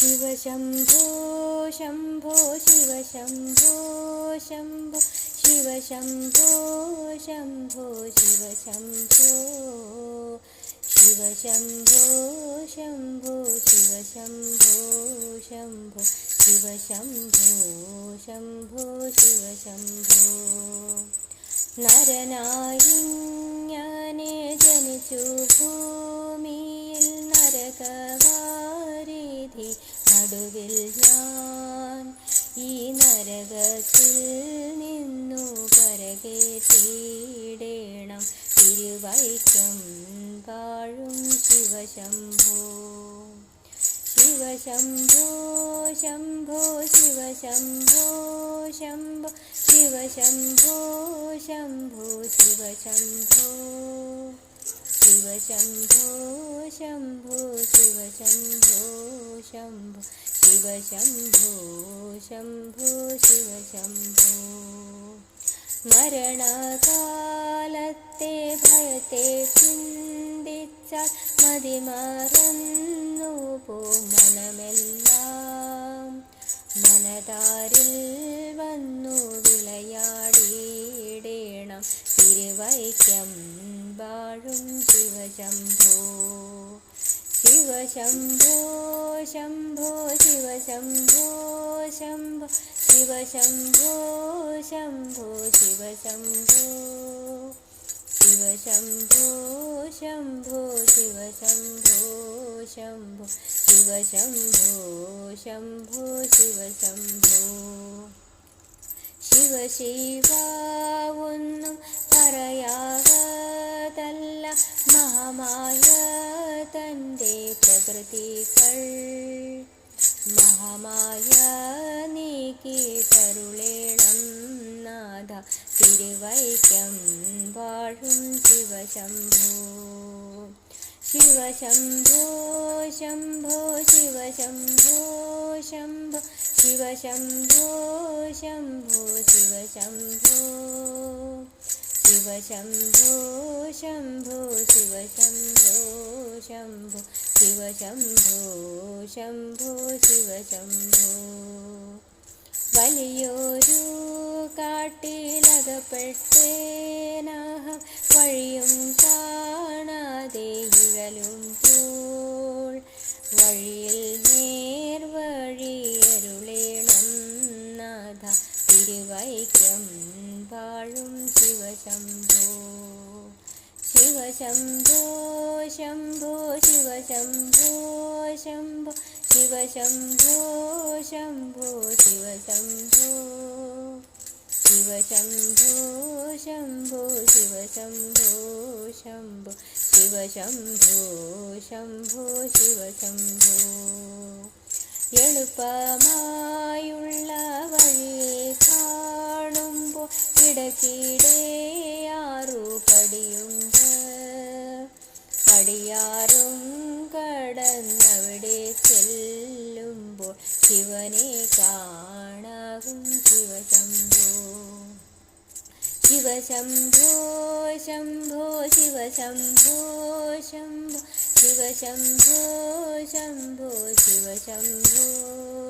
ശിവശംഭോ ശംഭോ ശിവശംഭോ ശംഭോ ശിവശംഭോ ശംഭോ ശിവശംഭോ ശിവശംഭോ ശംഭോ ശിവശംഭോ ശംഭോ ശിവശംഭോ ശംഭോ ശിവശംഭോ നരനായി ഞാനേ ജനിച്ചു ഭൂമിയിൽ നരകവാരിധി നടുവിൽ ഞാൻ ഈ നരകത്തിൽ നിന്നു കരകേറ്റിടേണം തിരുവൈക്കം പാഴും ശിവശംഭോ. ശിവശംഭോ ശംഭോ ശിവശംഭോ ശംഭോ ശിവശംഭോ ശംഭോ ശിവശംഭോ. ശിവശംഭോ ശംഭോ ശിവശംഭോ. ശംഭോ ശിവശംഭോ ശംഭോ ശിവശംഭോ മരണകാലത്തെ ഭയത്തെ ചിന്തിച്ചാൽ മതിമറന്നു പോ മനമെല്ലാം. മനതാരിൽ വന്നു വിളയാടിയിടേണം തിരുവൈക്കം വാഴും ശിവശംഭോ ശിവശംഭോ ശംഭോ ശിവശംഭോ ശംഭോ ശിവശംഭോ ശംഭോ ശിവശംഭോ ശിവശംഭോ ശംഭോ ശിവശംഭോ ശംഭോ ശിവശംഭോ ശംഭോ ശിവശംഭോ ശിവ ശിവ ഒന്നും പ്രകൃതികൾ മഹമായ നീക്കി തരുളേണം നാഥ. തിരുവൈക്കം വാഴും ശിവശംഭോ. ശിവശംഭോ ശംഭോ ശിവശംഭോ ശംഭോ ശിവശംഭോ ശംഭോ ശിവശംഭോ. ശിവശംഭോ ശംഭോ ശിവശംഭോ ശംഭോ ശിവശംഭോ ശംഭോ ശിവശംഭോ. വലിയൊരു കാട്ടിലകപ്പെട്ടേനാഹം വഴിയും കാണാതെ ഇഴലുമ്പോൾ വഴിയിൽ ശിവശംഭോ ശിവശംഭോ ശംഭോ ശിവശംഭോ ശംഭോ ശിവശംഭോ ശംഭോ ശിവശംഭോ ശിവശംഭോ ശംഭോ ശിവശംഭോ ശംഭോ ശിവശംഭോ ശംഭോ ശിവശംഭോ. എളുപ്പമായുള്ള ഇടയ്ക്കിടെ ആറു പടിയുണ്ട്. പടിയാറും കടന്നവിടെ ചെല്ലുമ്പോൾ ശിവനെ കാണാകും ശിവശംഭോ. ശിവശംഭോ ശംഭോ ശിവശംഭോ ശംഭോ ശിവശംഭോ ശംഭോ ശിവശംഭോ.